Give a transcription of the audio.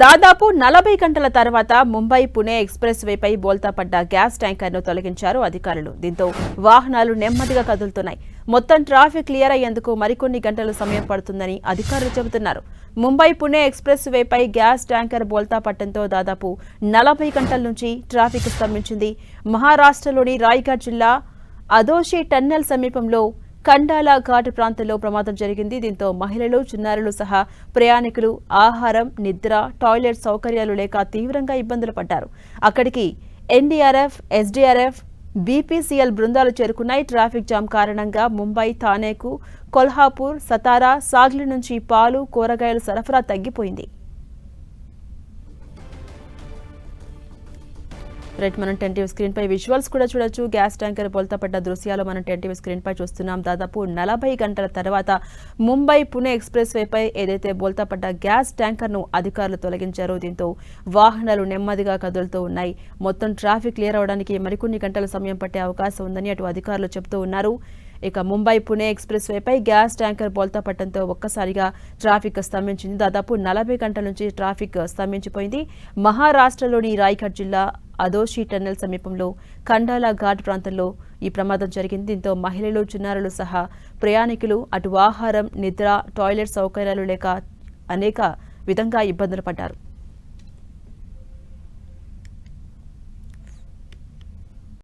దాదాపు నలభై గంటల తర్వాత ముంబై పుణే ఎక్స్ప్రెస్ వేపై బోల్తా పడ్డ గ్యాస్ ట్యాంకర్ను తొలగించారు అధికారులు. దీంతో వాహనాలు నెమ్మదిగా కదులుతున్నాయి. మొత్తం ట్రాఫిక్ క్లియర్ అయ్యేందుకు మరికొన్ని గంటలు సమయం పడుతుందని అధికారులు చెబుతున్నారు. ముంబై పుణే ఎక్స్ప్రెస్ వేపై గ్యాస్ ట్యాంకర్ బోల్తా పట్టడంతో దాదాపు నలభై గంటల నుంచి ట్రాఫిక్ స్తంభించింది. మహారాష్ట్రలోని రాయ్గఢ్ జిల్లా అదోషి టన్నెల్ సమీపంలో ఖండాల ఘాట్ ప్రాంతంలో ప్రమాదం జరిగింది. దీంతో మహిళలు చిన్నారులు సహా ప్రయాణికులు ఆహారం నిద్ర టాయిలెట్ సౌకర్యాలు లేక తీవ్రంగా ఇబ్బందులు పడ్డారు. అక్కడికి ఎన్డీఆర్ఎఫ్ ఎస్డీఆర్ఎఫ్ బీపీసీఎల్ బృందాలు చేరుకున్నాయి. ట్రాఫిక్ జామ్ కారణంగా ముంబై థానేకు కొల్హాపూర్ సతారా సాగ్లీ నుంచి పాలు కూరగాయల సరఫరా తగ్గిపోయింది. రైట్ మనం టెన్ టీవీ స్క్రీన్ పై విజువల్స్ కూడా చూడొచ్చు. గ్యాస్ ట్యాంకర్ బోల్తా పడ్డ దృశ్యాలు మనం టెన్ టీవీ స్క్రీన్ పై చూస్తున్నాం. దాదాపు నలభై గంటల తర్వాత ముంబై పుణే ఎక్స్ప్రెస్ వేపై ఏదైతే బోల్తా పడ్డ గ్యాస్ ట్యాంకర్ను అధికారులు తొలగించారో దీంతో వాహనాలు నెమ్మదిగా కదులుతూ ఉన్నాయి. మొత్తం ట్రాఫిక్ క్లియర్ అవడానికి మరికొన్ని గంటల సమయం పట్టే అవకాశం ఉందని అటు అధికారులు చెబుతూ ఉన్నారు. ఇక ముంబై పుణే ఎక్స్ప్రెస్ వేపై గ్యాస్ ట్యాంకర్ బోల్తా పట్టడంతో ఒక్కసారిగా ట్రాఫిక్ స్తంభించింది. దాదాపు నలభై గంటల నుంచి ట్రాఫిక్ స్తంభించిపోయింది. మహారాష్ట్రలోని రాయ్గఢ్ జిల్లా అదోషి టన్నెల్ సమీపంలో ఖండాలా ఘాట్ ప్రాంతంలో ఈ ప్రమాదం జరిగింది. దీంతో మహిళలు చిన్నారులు సహా ప్రయాణికులు అటు ఆహారం నిద్ర టాయిలెట్ సౌకర్యాలు లేక అనేక విధంగా ఇబ్బందులు పడ్డారు.